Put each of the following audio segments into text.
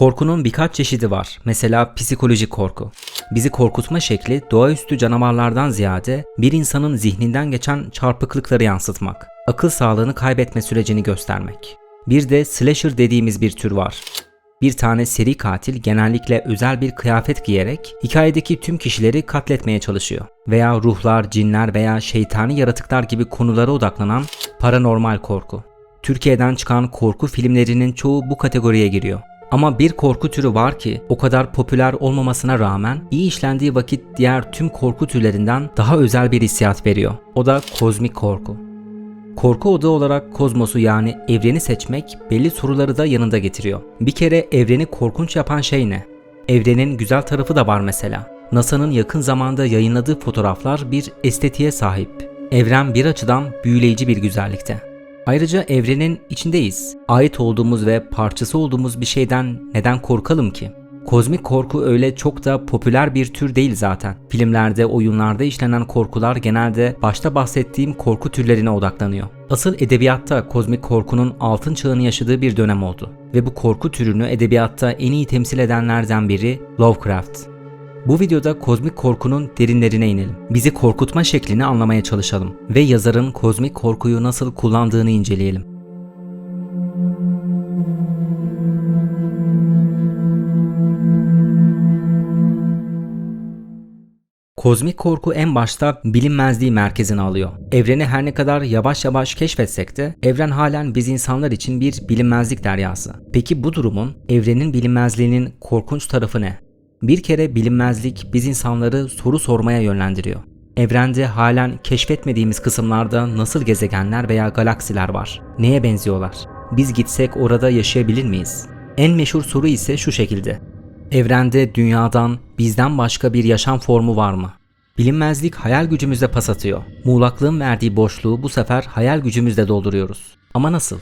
Korkunun birkaç çeşidi var. Mesela psikolojik korku. Bizi korkutma şekli doğaüstü canavarlardan ziyade bir insanın zihninden geçen çarpıklıkları yansıtmak, akıl sağlığını kaybetme sürecini göstermek. Bir de slasher dediğimiz bir tür var. Bir tane seri katil genellikle özel bir kıyafet giyerek hikayedeki tüm kişileri katletmeye çalışıyor. Veya ruhlar, cinler veya şeytani yaratıklar gibi konulara odaklanan paranormal korku. Türkiye'den çıkan korku filmlerinin çoğu bu kategoriye giriyor. Ama bir korku türü var ki o kadar popüler olmamasına rağmen iyi işlendiği vakit diğer tüm korku türlerinden daha özel bir hissiyat veriyor. O da kozmik korku. Korku odağı olarak kozmosu yani evreni seçmek belli soruları da yanında getiriyor. Bir kere evreni korkunç yapan şey ne? Evrenin güzel tarafı da var mesela. NASA'nın yakın zamanda yayınladığı fotoğraflar bir estetiğe sahip. Evren bir açıdan büyüleyici bir güzellikte. Ayrıca evrenin içindeyiz. Ait olduğumuz ve parçası olduğumuz bir şeyden neden korkalım ki? Kozmik korku öyle çok da popüler bir tür değil zaten. Filmlerde, oyunlarda işlenen korkular genelde başta bahsettiğim korku türlerine odaklanıyor. Asıl edebiyatta kozmik korkunun altın çağını yaşadığı bir dönem oldu. Ve bu korku türünü edebiyatta en iyi temsil edenlerden biri Lovecraft. Bu videoda kozmik korkunun derinlerine inelim. Bizi korkutma şeklini anlamaya çalışalım ve yazarın kozmik korkuyu nasıl kullandığını inceleyelim. Kozmik korku en başta bilinmezliği merkezine alıyor. Evreni her ne kadar yavaş yavaş keşfetsek de evren halen biz insanlar için bir bilinmezlik deryası. Peki bu durumun evrenin bilinmezliğinin korkunç tarafı ne? Bir kere bilinmezlik biz insanları soru sormaya yönlendiriyor. Evrende halen keşfetmediğimiz kısımlarda nasıl gezegenler veya galaksiler var? Neye benziyorlar? Biz gitsek orada yaşayabilir miyiz? En meşhur soru ise şu şekilde. Evrende dünyadan, bizden başka bir yaşam formu var mı? Bilinmezlik hayal gücümüzde pas atıyor. Muğlaklığın verdiği boşluğu bu sefer hayal gücümüzle dolduruyoruz. Ama nasıl?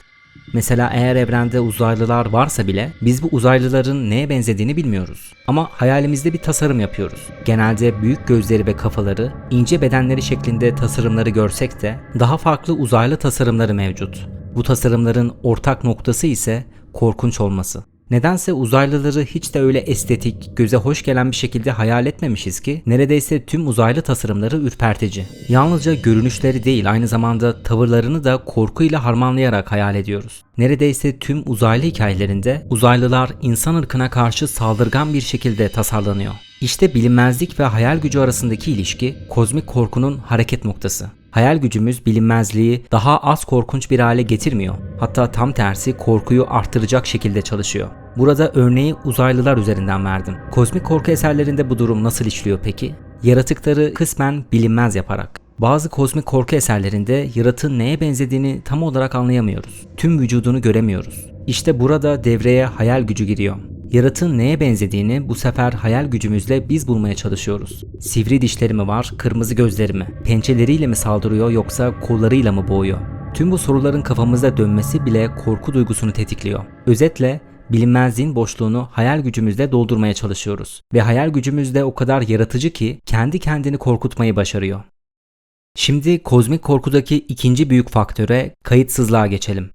Mesela eğer evrende uzaylılar varsa bile biz bu uzaylıların neye benzediğini bilmiyoruz. Ama hayalimizde bir tasarım yapıyoruz. Genelde büyük gözleri ve kafaları, ince bedenleri şeklinde tasarımları görsek de daha farklı uzaylı tasarımları mevcut. Bu tasarımların ortak noktası ise korkunç olması. Nedense uzaylıları hiç de öyle estetik, göze hoş gelen bir şekilde hayal etmemişiz ki neredeyse tüm uzaylı tasarımları ürpertici. Yalnızca görünüşleri değil aynı zamanda tavırlarını da korkuyla harmanlayarak hayal ediyoruz. Neredeyse tüm uzaylı hikayelerinde uzaylılar insan ırkına karşı saldırgan bir şekilde tasarlanıyor. İşte bilinmezlik ve hayal gücü arasındaki ilişki kozmik korkunun hareket noktası. Hayal gücümüz bilinmezliği daha az korkunç bir hale getirmiyor. Hatta tam tersi korkuyu arttıracak şekilde çalışıyor. Burada örneği uzaylılar üzerinden verdim. Kozmik korku eserlerinde bu durum nasıl işliyor peki? Yaratıkları kısmen bilinmez yaparak. Bazı kozmik korku eserlerinde yaratığın neye benzediğini tam olarak anlayamıyoruz. Tüm vücudunu göremiyoruz. İşte burada devreye hayal gücü giriyor. Yaratığın neye benzediğini bu sefer hayal gücümüzle biz bulmaya çalışıyoruz. Sivri dişleri mi var, kırmızı gözleri mi? Pençeleriyle mi saldırıyor yoksa kollarıyla mı boğuyor? Tüm bu soruların kafamızda dönmesi bile korku duygusunu tetikliyor. Özetle bilinmezliğin boşluğunu hayal gücümüzle doldurmaya çalışıyoruz. Ve hayal gücümüz de o kadar yaratıcı ki kendi kendini korkutmayı başarıyor. Şimdi kozmik korkudaki ikinci büyük faktöre kayıtsızlığa geçelim.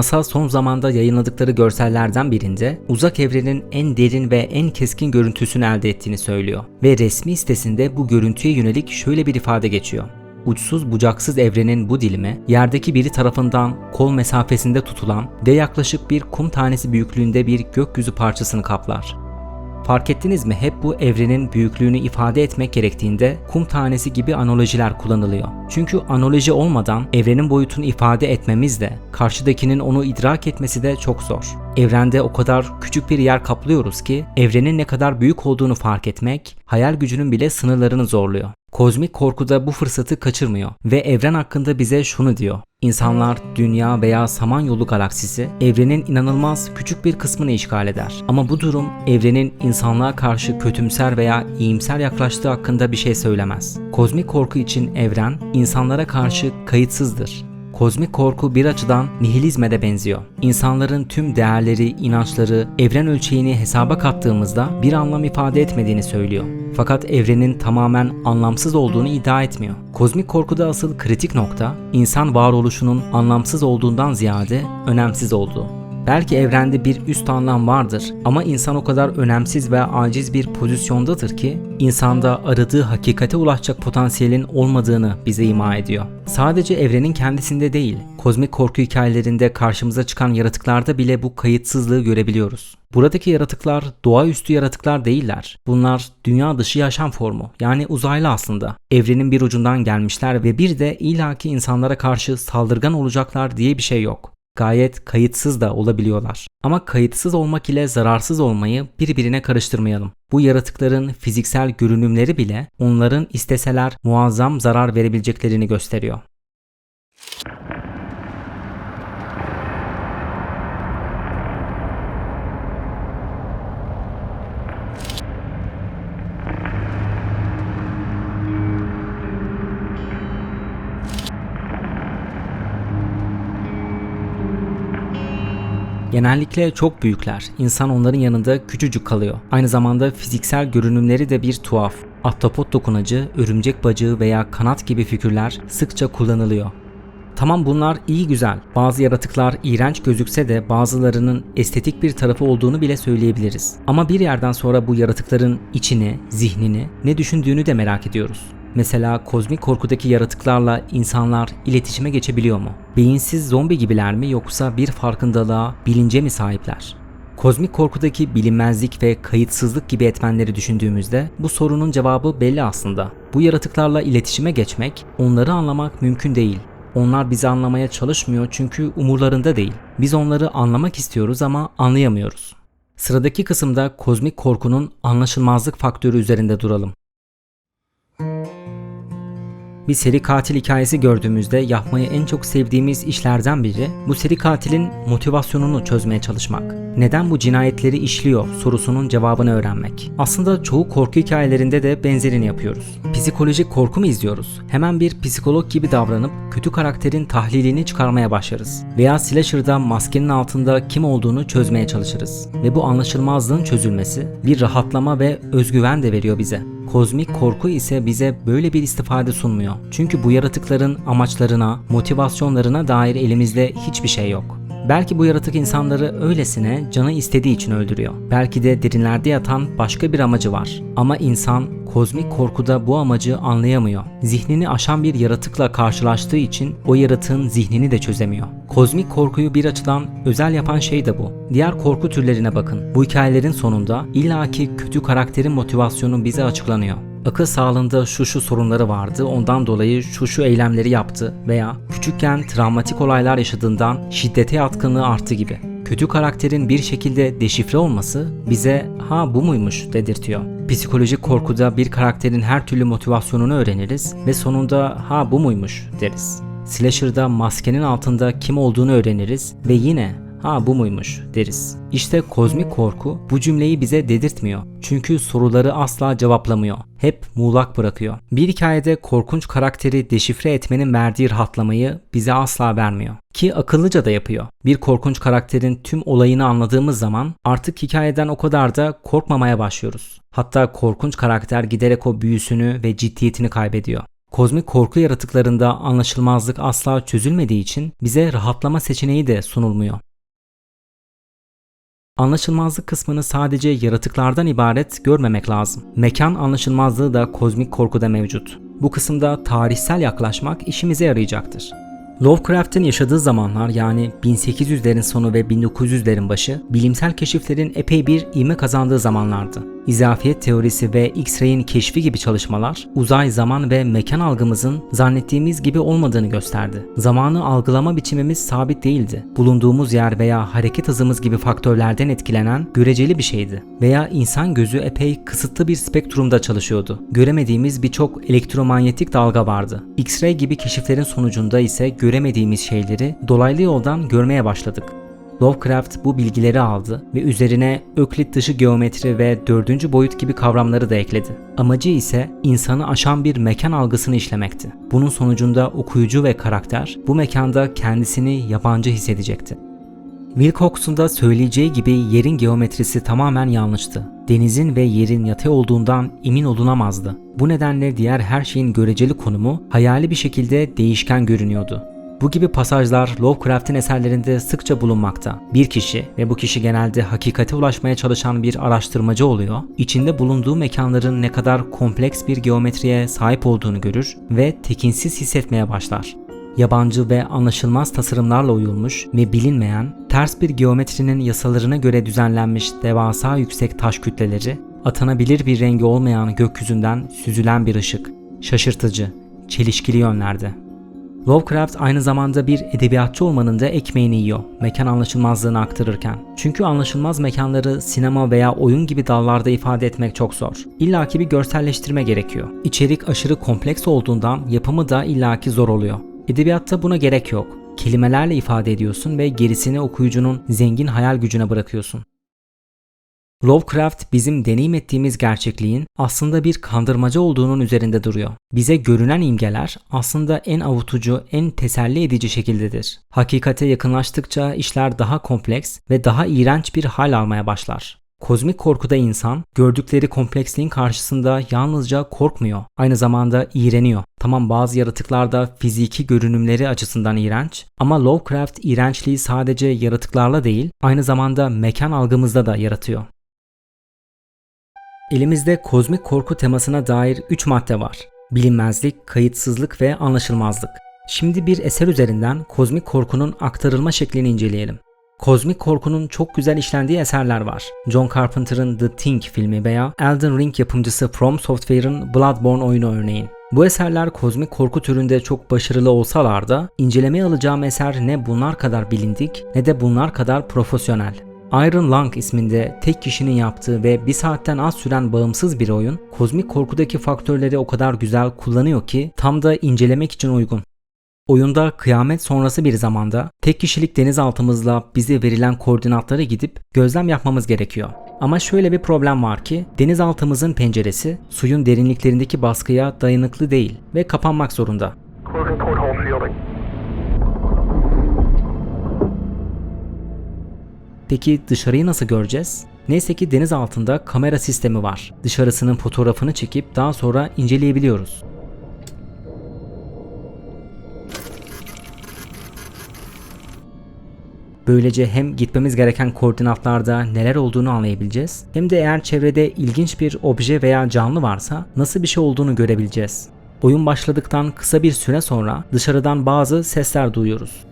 NASA son zamanda yayınladıkları görsellerden birinde uzak evrenin en derin ve en keskin görüntüsünü elde ettiğini söylüyor. Ve resmi sitesinde bu görüntüye yönelik şöyle bir ifade geçiyor. Uçsuz bucaksız evrenin bu dilimi yerdeki biri tarafından kol mesafesinde tutulan ve yaklaşık bir kum tanesi büyüklüğünde bir gökyüzü parçasını kaplar. Fark ettiniz mi hep bu evrenin büyüklüğünü ifade etmek gerektiğinde kum tanesi gibi analojiler kullanılıyor. Çünkü analoji olmadan evrenin boyutunu ifade etmemiz de karşıdakinin onu idrak etmesi de çok zor. Evrende o kadar küçük bir yer kaplıyoruz ki evrenin ne kadar büyük olduğunu fark etmek hayal gücünün bile sınırlarını zorluyor. Kozmik korku da bu fırsatı kaçırmıyor ve evren hakkında bize şunu diyor. İnsanlar, dünya veya Samanyolu galaksisi evrenin inanılmaz küçük bir kısmını işgal eder. Ama bu durum evrenin insanlığa karşı kötümser veya iyimser yaklaştığı hakkında bir şey söylemez. Kozmik korku için evren insanlara karşı kayıtsızdır. Kozmik korku bir açıdan nihilizme de benziyor. İnsanların tüm değerleri, inançları, evren ölçeğini hesaba kattığımızda bir anlam ifade etmediğini söylüyor. Fakat evrenin tamamen anlamsız olduğunu iddia etmiyor. Kozmik korkuda asıl kritik nokta insan varoluşunun anlamsız olduğundan ziyade önemsiz olduğu. Belki evrende bir üst anlam vardır ama insan o kadar önemsiz ve aciz bir pozisyondadır ki insanda aradığı hakikate ulaşacak potansiyelin olmadığını bize ima ediyor. Sadece evrenin kendisinde değil, kozmik korku hikayelerinde karşımıza çıkan yaratıklarda bile bu kayıtsızlığı görebiliyoruz. Buradaki yaratıklar doğaüstü yaratıklar değiller. Bunlar dünya dışı yaşam formu. Yani uzaylı aslında. Evrenin bir ucundan gelmişler ve bir de ilaki insanlara karşı saldırgan olacaklar diye bir şey yok gayet kayıtsız da olabiliyorlar. Ama kayıtsız olmak ile zararsız olmayı birbirine karıştırmayalım. Bu yaratıkların fiziksel görünümleri bile onların isteseler muazzam zarar verebileceklerini gösteriyor. Genellikle çok büyükler. İnsan onların yanında küçücük kalıyor. Aynı zamanda fiziksel görünümleri de bir tuhaf. Ahtapot dokunacı, örümcek bacağı veya kanat gibi figürler sıkça kullanılıyor. Tamam bunlar iyi güzel. Bazı yaratıklar iğrenç gözükse de bazılarının estetik bir tarafı olduğunu bile söyleyebiliriz. Ama bir yerden sonra bu yaratıkların içini, zihnini, ne düşündüğünü de merak ediyoruz. Mesela kozmik korkudaki yaratıklarla insanlar iletişime geçebiliyor mu? Beyinsiz zombi gibiler mi yoksa bir farkındalığa, bilince mi sahipler? Kozmik korkudaki bilinmezlik ve kayıtsızlık gibi etmenleri düşündüğümüzde bu sorunun cevabı belli aslında. Bu yaratıklarla iletişime geçmek, onları anlamak mümkün değil. Onlar bizi anlamaya çalışmıyor çünkü umurlarında değil. Biz onları anlamak istiyoruz ama anlayamıyoruz. Sıradaki kısımda kozmik korkunun anlaşılmazlık faktörü üzerinde duralım. Bir seri katil hikayesi gördüğümüzde yapmayı en çok sevdiğimiz işlerden biri bu seri katilin motivasyonunu çözmeye çalışmak. Neden bu cinayetleri işliyor sorusunun cevabını öğrenmek. Aslında çoğu korku hikayelerinde de benzerini yapıyoruz. Psikolojik korku mu izliyoruz? Hemen bir psikolog gibi davranıp kötü karakterin tahlilini çıkarmaya başlarız. Veya slasher'da maskenin altında kim olduğunu çözmeye çalışırız. Ve bu anlaşılmazlığın çözülmesi bir rahatlama ve özgüven de veriyor bize. Kozmik korku ise bize böyle bir istifade sunmuyor. Çünkü bu yaratıkların amaçlarına, motivasyonlarına dair elimizde hiçbir şey yok. Belki bu yaratık insanları öylesine canı istediği için öldürüyor. Belki de derinlerde yatan başka bir amacı var. Ama insan kozmik korkuda bu amacı anlayamıyor. Zihnini aşan bir yaratıkla karşılaştığı için o yaratığın zihnini de çözemiyor. Kozmik korkuyu bir açıdan özel yapan şey de bu. Diğer korku türlerine bakın. Bu hikayelerin sonunda illaki kötü karakterin motivasyonu bize açıklanıyor. Akıl sağlığında şu şu sorunları vardı, ondan dolayı şu şu eylemleri yaptı veya küçükken travmatik olaylar yaşadığından şiddete yatkınlığı arttı gibi. Kötü karakterin bir şekilde deşifre olması bize ha bu muymuş dedirtiyor. Psikolojik korkuda bir karakterin her türlü motivasyonunu öğreniriz ve sonunda ha bu muymuş deriz. Slasher'da maskenin altında kim olduğunu öğreniriz ve yine ha bu muymuş deriz. İşte kozmik korku bu cümleyi bize dedirtmiyor. Çünkü soruları asla cevaplamıyor. Hep muğlak bırakıyor. Bir hikayede korkunç karakteri deşifre etmenin verdiği rahatlamayı bize asla vermiyor. Ki akıllıca da yapıyor. Bir korkunç karakterin tüm olayını anladığımız zaman artık hikayeden o kadar da korkmamaya başlıyoruz. Hatta korkunç karakter giderek o büyüsünü ve ciddiyetini kaybediyor. Kozmik korku yaratıklarında anlaşılmazlık asla çözülmediği için bize rahatlama seçeneği de sunulmuyor. Anlaşılmazlık kısmını sadece yaratıklardan ibaret görmemek lazım. Mekan anlaşılmazlığı da kozmik korkuda mevcut. Bu kısımda tarihsel yaklaşmak işimize yarayacaktır. Lovecraft'ın yaşadığı zamanlar yani 1800'lerin sonu ve 1900'lerin başı bilimsel keşiflerin epey bir ivme kazandığı zamanlardı. İzafiyet teorisi ve X-ray'in keşfi gibi çalışmalar uzay, zaman ve mekan algımızın zannettiğimiz gibi olmadığını gösterdi. Zamanı algılama biçimimiz sabit değildi. Bulunduğumuz yer veya hareket hızımız gibi faktörlerden etkilenen göreceli bir şeydi. Veya insan gözü epey kısıtlı bir spektrumda çalışıyordu. Göremediğimiz birçok elektromanyetik dalga vardı. X-ray gibi keşiflerin sonucunda ise göremediğimiz şeyleri dolaylı yoldan görmeye başladık. Lovecraft bu bilgileri aldı ve üzerine öklit dışı geometri ve dördüncü boyut gibi kavramları da ekledi. Amacı ise insanı aşan bir mekan algısını işlemekti. Bunun sonucunda okuyucu ve karakter bu mekanda kendisini yabancı hissedecekti. Wilcox'un da söyleyeceği gibi yerin geometrisi tamamen yanlıştı. Denizin ve yerin yatay olduğundan emin olunamazdı. Bu nedenle diğer her şeyin göreceli konumu hayali bir şekilde değişken görünüyordu. Bu gibi pasajlar Lovecraft'in eserlerinde sıkça bulunmakta. Bir kişi ve bu kişi genelde hakikate ulaşmaya çalışan bir araştırmacı oluyor, içinde bulunduğu mekanların ne kadar kompleks bir geometriye sahip olduğunu görür ve tekinsiz hissetmeye başlar yabancı ve anlaşılmaz tasarımlarla uyulmuş ve bilinmeyen, ters bir geometrinin yasalarına göre düzenlenmiş devasa yüksek taş kütleleri, atanabilir bir rengi olmayan gökyüzünden süzülen bir ışık, şaşırtıcı, çelişkili yönlerde. Lovecraft aynı zamanda bir edebiyatçı olmanın da ekmeğini yiyor, mekan anlaşılmazlığını aktarırken. Çünkü anlaşılmaz mekanları sinema veya oyun gibi dallarda ifade etmek çok zor. İlla ki bir görselleştirme gerekiyor. İçerik aşırı kompleks olduğundan yapımı da illaki zor oluyor. Edebiyatta buna gerek yok. Kelimelerle ifade ediyorsun ve gerisini okuyucunun zengin hayal gücüne bırakıyorsun. Lovecraft bizim deneyim ettiğimiz gerçekliğin aslında bir kandırmaca olduğunun üzerinde duruyor. Bize görünen imgeler aslında en avutucu, en teselli edici şekildedir. Hakikate yakınlaştıkça işler daha kompleks ve daha iğrenç bir hal almaya başlar. Kozmik korkuda insan gördükleri kompleksliğin karşısında yalnızca korkmuyor, aynı zamanda iğreniyor. Tamam bazı yaratıklar da fiziki görünümleri açısından iğrenç ama Lovecraft iğrençliği sadece yaratıklarla değil, aynı zamanda mekan algımızda da yaratıyor. Elimizde kozmik korku temasına dair 3 madde var. Bilinmezlik, kayıtsızlık ve anlaşılmazlık. Şimdi bir eser üzerinden kozmik korkunun aktarılma şeklini inceleyelim. Kozmik korkunun çok güzel işlendiği eserler var. John Carpenter'ın The Thing filmi veya Elden Ring yapımcısı From Software'ın Bloodborne oyunu örneğin. Bu eserler kozmik korku türünde çok başarılı olsalar da incelemeye alacağım eser ne bunlar kadar bilindik ne de bunlar kadar profesyonel. Iron Lung isminde tek kişinin yaptığı ve bir saatten az süren bağımsız bir oyun, kozmik korkudaki faktörleri o kadar güzel kullanıyor ki tam da incelemek için uygun. Oyunda kıyamet sonrası bir zamanda tek kişilik denizaltımızla bize verilen koordinatlara gidip gözlem yapmamız gerekiyor. Ama şöyle bir problem var ki denizaltımızın penceresi suyun derinliklerindeki baskıya dayanıklı değil ve kapanmak zorunda. Peki dışarıyı nasıl göreceğiz? Neyse ki deniz altında kamera sistemi var. Dışarısının fotoğrafını çekip daha sonra inceleyebiliyoruz. Böylece hem gitmemiz gereken koordinatlarda neler olduğunu anlayabileceğiz hem de eğer çevrede ilginç bir obje veya canlı varsa nasıl bir şey olduğunu görebileceğiz. Oyun başladıktan kısa bir süre sonra dışarıdan bazı sesler duyuyoruz.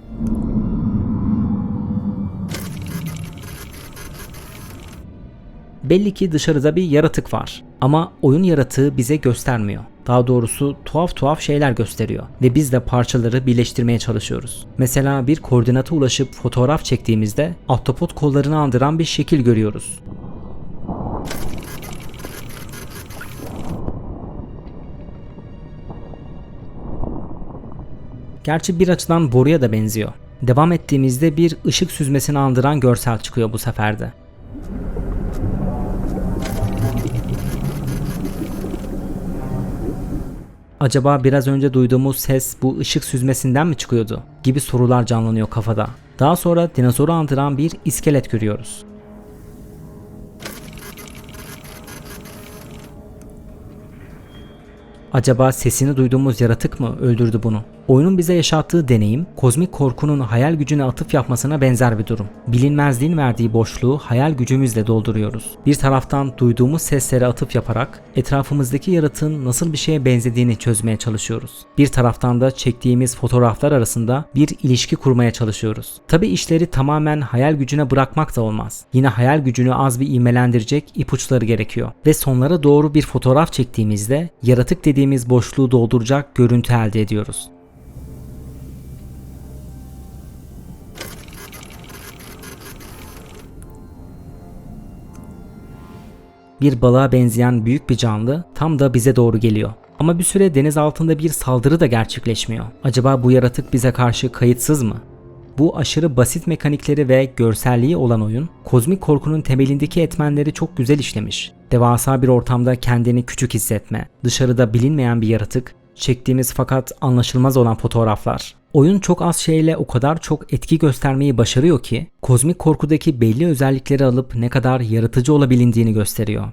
Belli ki dışarıda bir yaratık var ama oyun yaratığı bize göstermiyor. Daha doğrusu tuhaf tuhaf şeyler gösteriyor ve biz de parçaları birleştirmeye çalışıyoruz. Mesela bir koordinata ulaşıp fotoğraf çektiğimizde ahtapot kollarını andıran bir şekil görüyoruz. Gerçi bir açıdan boruya da benziyor. Devam ettiğimizde bir ışık süzmesini andıran görsel çıkıyor bu seferde. Acaba biraz önce duyduğumuz ses bu ışık süzmesinden mi çıkıyordu? Gibi sorular canlanıyor kafada. Daha sonra dinozoru andıran bir iskelet görüyoruz. Acaba sesini duyduğumuz yaratık mı öldürdü bunu? Oyunun bize yaşattığı deneyim, kozmik korkunun hayal gücüne atıf yapmasına benzer bir durum. Bilinmezliğin verdiği boşluğu hayal gücümüzle dolduruyoruz. Bir taraftan duyduğumuz seslere atıf yaparak etrafımızdaki yaratığın nasıl bir şeye benzediğini çözmeye çalışıyoruz. Bir taraftan da çektiğimiz fotoğraflar arasında bir ilişki kurmaya çalışıyoruz. Tabi işleri tamamen hayal gücüne bırakmak da olmaz. Yine hayal gücünü az bir ivmelendirecek ipuçları gerekiyor. Ve sonlara doğru bir fotoğraf çektiğimizde yaratık dediğimiz boşluğu dolduracak görüntü elde ediyoruz. Bir balığa benzeyen büyük bir canlı tam da bize doğru geliyor. Ama bir süre deniz altında bir saldırı da gerçekleşmiyor. Acaba bu yaratık bize karşı kayıtsız mı? Bu aşırı basit mekanikleri ve görselliği olan oyun, kozmik korkunun temelindeki etmenleri çok güzel işlemiş. Devasa bir ortamda kendini küçük hissetme, dışarıda bilinmeyen bir yaratık, çektiğimiz fakat anlaşılmaz olan fotoğraflar. Oyun çok az şeyle o kadar çok etki göstermeyi başarıyor ki, kozmik korkudaki belli özellikleri alıp ne kadar yaratıcı olabilindiğini gösteriyor.